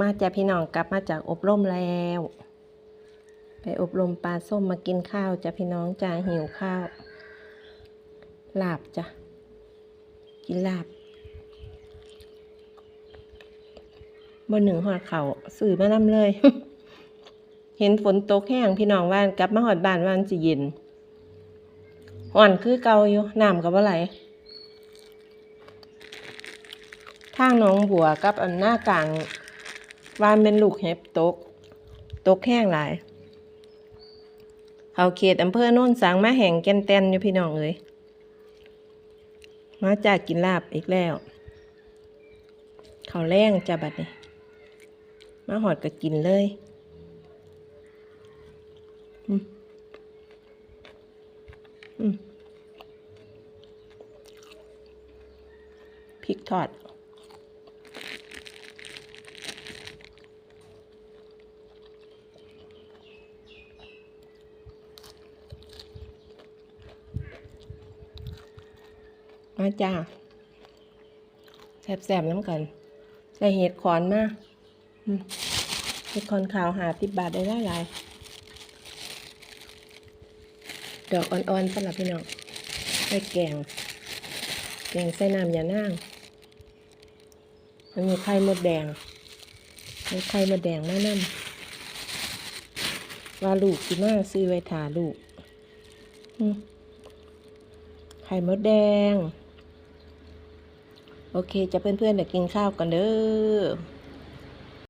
มาจากพี่น้องกลับมาจากอบรมแล้ว ไปอบรมปลาส้มมากินข้าวจ้ะพี่น้องจ้าหิวข้าวลาบจ้ะกินลาบบนหนึ่งหอดเขาสื่อมานำเลย เห็นฝนตกแห้งพี่น้องว่านกลับมาหอดบ้านว่านสิเย็นห่อนคือเกาอยู่น้ำกับว่าไหลทางหน้องบัวกับอันหน้ากลาง ว่านเป็นลูกเห็บตก ตกแห้งหลาย เขาเขตอำเภอโน่นสังมาแห่งแกนแตนอยู่พี่น้องเอ้ยมาจากกินลาบอีกแล้ว เขาแรงจะบัดนี้ มาหอดก็กินเลยอืมอืมพริกทอด มาจ้าแซ่บๆน้ำกันใส่เห็ดขอนมาเห็ดขอนขาวหาติบบาทได้หลายดอกอ่อนๆสำหรับพี่น้องใส่แกง แกงใส่น้ำยานั่งมันมีไข่มดแดงมีไข่มดแดงแม่น้ำว่าลูกสิมาซื้อไว้ถาลูกไข่มดแดง โอเค จะเพื่อนๆเดี๋ยวกินข้าวกันเด้อ